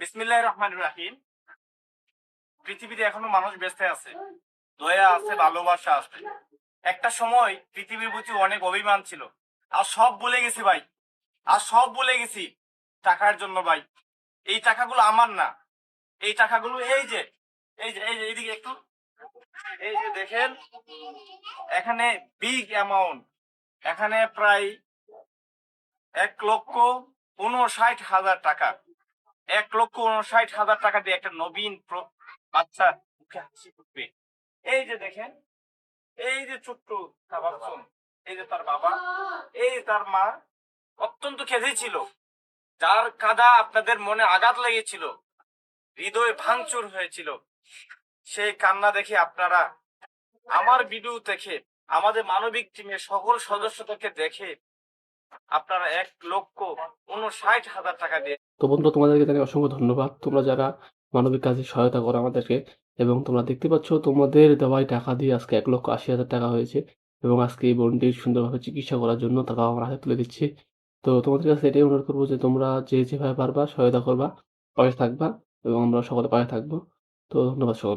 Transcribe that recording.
বিসমিল্লাহ রহমান রাহিম। পৃথিবীতে এখনও মানুষ বেঁচে আছে। দয়া আছে, ভালোবাসা আছে। একটা সময় পৃথিবীর প্রতি অনেক অভিমান ছিল। আর সব বলে গেছি ভাই। আর সব বলে গেছি টাকার জন্য ভাই। এই টাকাগুলো আমার না। এই টাকাগুলো এই যে এই যে এই যে, এইদিকে একটু। এই যে দেখেন, এখানে বিগ অ্যামাউন্ট এখানে প্রায় এক লক্ষ উনষাট হাজার টাকা। এক লক্ষ উনষাট হাজার টাকা দিয়ে একটা নবীন বাচ্চা মুখে হাসি ফুটবে। এই যে দেখেন, এই যে ছোট্ট এই যে তার বাবা, এই তার মা, অত্যন্ত খেঁদেছিল যার কাদা আপনাদের মনে আঘাত লেগেছিল, হৃদয় ভাঙচুর হয়েছিল। সেই কান্না দেখে আপনারা আমার ভিডিও দেখে, আমাদের মানবিক টিমের সকল সদস্যদেরকে দেখে আপনারা এক লক্ষ উনষাট হাজার টাকা দিয়ে। তো বন্ধুরা তোমাদেরকে জানাই অসংখ্য ধন্যবাদ। তোমরা যারা মানবিক কাজে সহায়তা করো আমাদেরকে, এবং তোমরা দেখতে পাচ্ছ তোমাদের দেওয়াই টাকা দিয়ে আজকে এক লক্ষ আশি হাজার টাকা হয়েছে, এবং আজকে এই বোনটির সুন্দরভাবে চিকিৎসা করার জন্য টাকা আমরা হাতে তুলে দিচ্ছি। তো তোমাদের কাছে এটাই অনুরোধ করব যে তোমরা যে যেভাবে পারবা সহায়তা করবা, পাশে থাকবা, এবং আমরা সকলে পাশে থাকব। তো ধন্যবাদ সকল